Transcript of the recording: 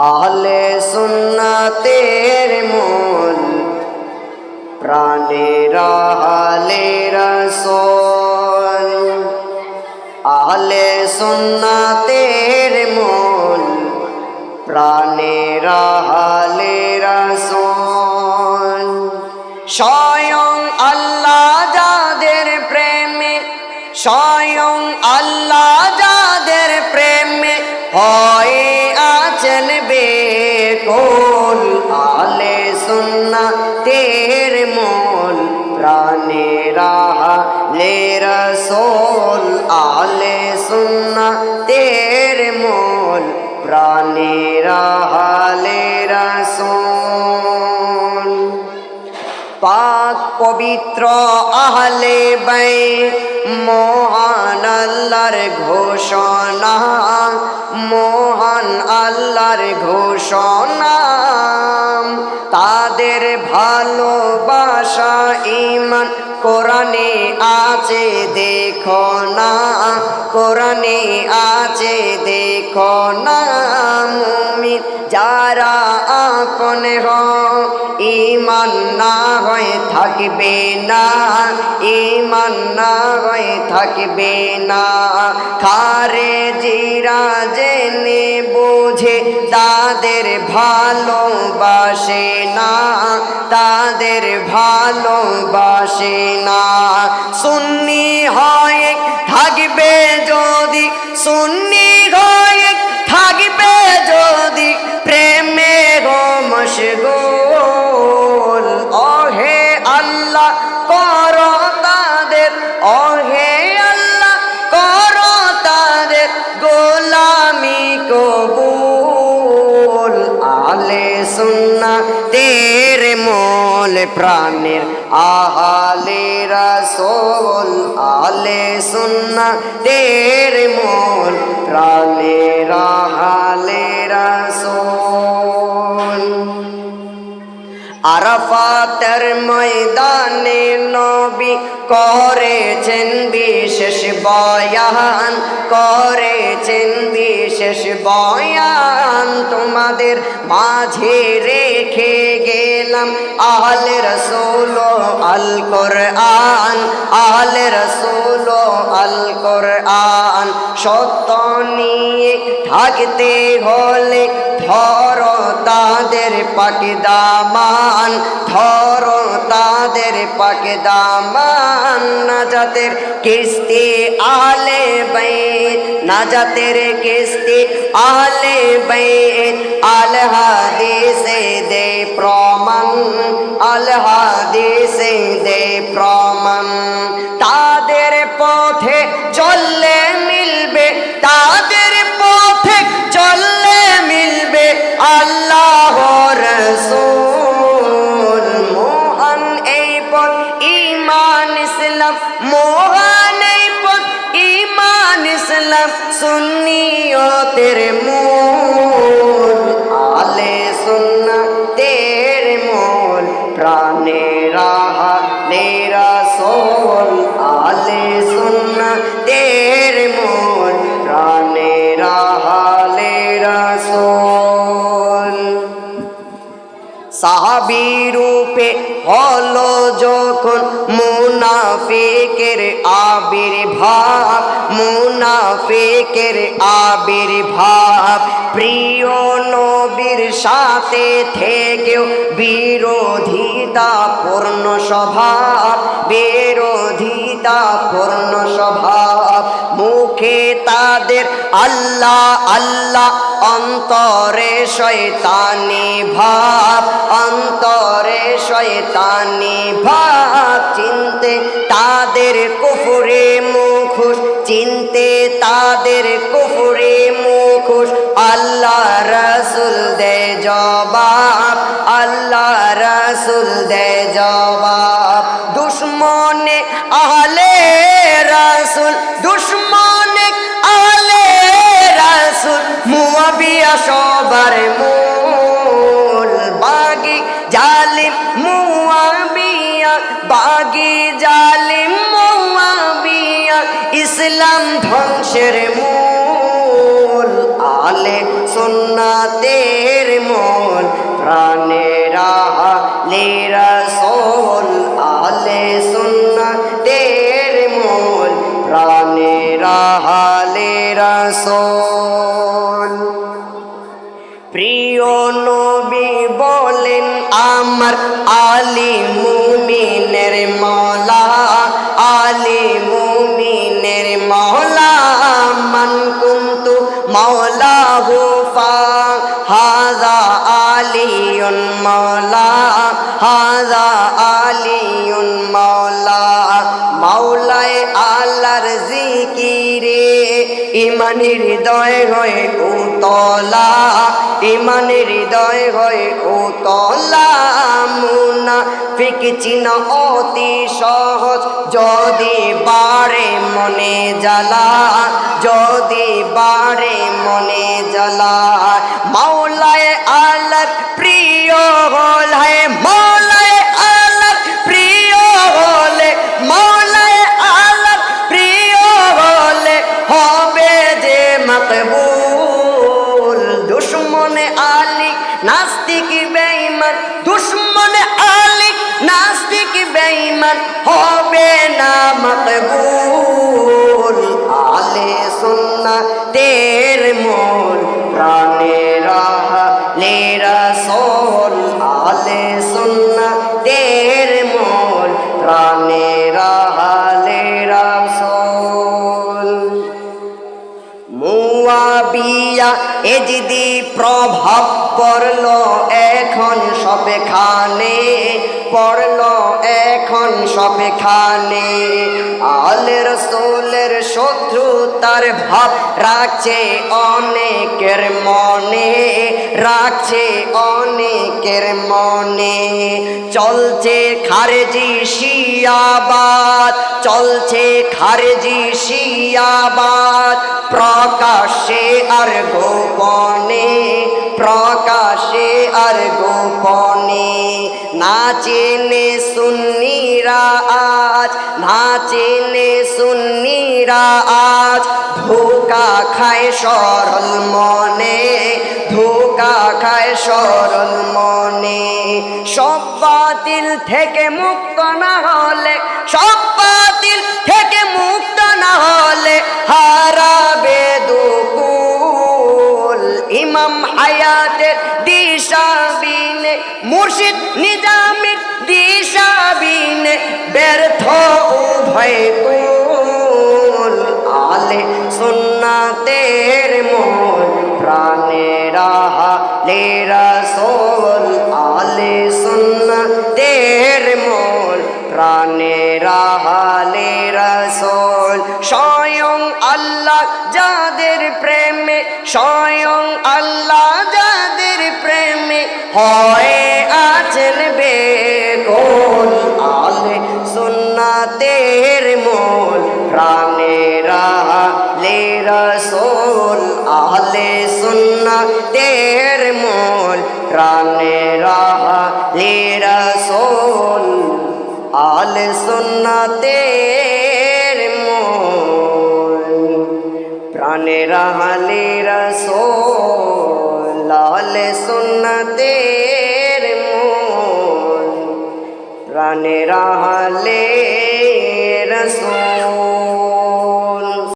আহলে সুন্নাতের মূল প্রাণের আহলে রসল। আহলে সুন্নাতের মূল প্রাণের আহলে রসোল। বেকুল আলে সুন্না তের মন প্রাণে রাহা লে রসোল আলে সুন্না তের মন প্রাণে পাক পবিত্র আহলে বাই মহান আল্লাহর ঘোষণা মহান আল্লাহর ঘোষণা। তাদের ভালোবাসা ইমান কোরআনে আছে, দেখো না। কোরআনে আছে, দেখো না। মুমিন যারা আপন ইমান না হয়ে থাকবে না। ইমান না হয়ে থাকবে না। খারে জিরা জেনে বোঝে, তাদের ভালোবাসে না। তাদের ভালোবাসে না। সুন্নি হয় থাকবে যদি, সুন্নি হয় থাকবে যদি, প্রেমে গো মশগুল। ওহে আল্লাহ, কর তাদের। ওহে আল্লাহ, কর তাদের। গোলামি কবুল। আলে সুন্না তের মোল প্রাণের আহালে রাসোল আলে সুন্না তের মোল প্রাণের রাহালে রাসোল। আরাফাতের ময়দানে নবী করেছেন বিশেষ বয়ান, করেছেন বিশেষ বয়ান। তোমাদের মাঝে রেখে গেলাম আল রসুল আল কোরআন আল রসুল আল কোরআন সত্য নিয়ে থাকতে হলে ধরো তাদের পাকে দামান। ধরো তাদের পাকে দামান নাজাতের কিস্তি আলে বাইত, নাজাতের কিস্তি আলে বাইত। আল হাদিসে দে প্রমাণ, আল হাদিসে দে প্রমাণ। তাদের ইমান ইসলাম, মোহন এই পথ, ইমান ইসলাম, সুন্নিয়তের মূল, আলে সুন্না তের মূল প্রাণে রাহা নেরা সোল আলে সুন্না তের সাহাবি রূপে হলো যখন মুনাফিকের আবির্ভাব মুনাফিকের আবির্ভাব। প্রিয় নবীর সাথে থেকেও বিরোধিতা পূর্ণ স্বভাব, বিরোধিতা পূর্ণ স্বভাব। মুখে তাদের আল্লাহ আল্লাহ অন্তরে শয়তানি ভাব, অন্তরে শয়তানি ভাব। চিনতে তাদের কুফুরে মুখোশ, চিনতে তাদের কুফুরে মুখোশ। আল্লাহ রসুল দে জবাব, আল্লাহ রসুল দে জবাব। দুশ্মনে আহলে রসুল, দুশ্মনে আহলে রসুল। মুয়াবিয়া সবার মূল বাগি, জালিম মুয়াবিয়া বাগি। সুন্নাতের মন, প্রাণের সোল আলে আহলে সুন্নাতের মন, প্রাণেরা আহলে সোল প্রিয় নবী বলেন, আমার মাওলায় আল্লাহর জিকিরে, ইমানের হৃদয় হয়ে উতলা, ইমানের হৃদয় হয়ে উতলা। মুনা ফিক অতি সহজ, যদি বাড়ে মনে জ্বালা, যদি বাড়ে মনে জ্বালা। মাওলায় আল্লাহর প্রিয় হল হে বেঈমান হবে না মকবুল। আলে সুন্না তের মন প্রাণে রাহা লে রসোল। আলে সুন্না তের মন প্রাণে রাহা লে রসোল। মুয়াবিয়া এজদি প্রভাব পড়ল এখন সবেখানে পড়ল এখন সবেখানে আল রসুলের শত্রু তার ভাব রাখছে অনেকের মনে, রাখছে অনেকের মনে। চলছে খারেজি শিয়াবাদ, চলছে খারেজি শিয়াবাদ। প্রকাশে আর গোপনে, প্রকাশে আর গোপনে। নাচেনে সুন্নিরা আজ নাচেনে সুন্নিরা আজ। ধোকা খায় সরল মনে, ধোকা খায় সরল মনে। সব বাতিল থেকে মুক্ত না হলে, সব বাতিল থেকে মুক্ত না হলে হারাবে মুর্শিদ নিজামের দিশা বিনে ব্যর্থ উভয় কুল আলে সুন্নাতের মোল প্রাণে রাহা লে রসোল আলে সুন্নাতের মোল প্রাণে রাহা লে রসোল স্বয়ং আল্লাহ যাদের প্রেমে, স্বয়ং আল্লাহ যাদের প্রেমে হয় সুন্নাতের মোল প্রাণে রাহা লে রসোল আলে সুন্নাতের মোল প্রাণে রাহা লে রসোল আলে সুন্নাতের মোল প্রাণে রাহালে রসোল আলে সুন্নাতের মোল প্রাণে রাহালে রসোল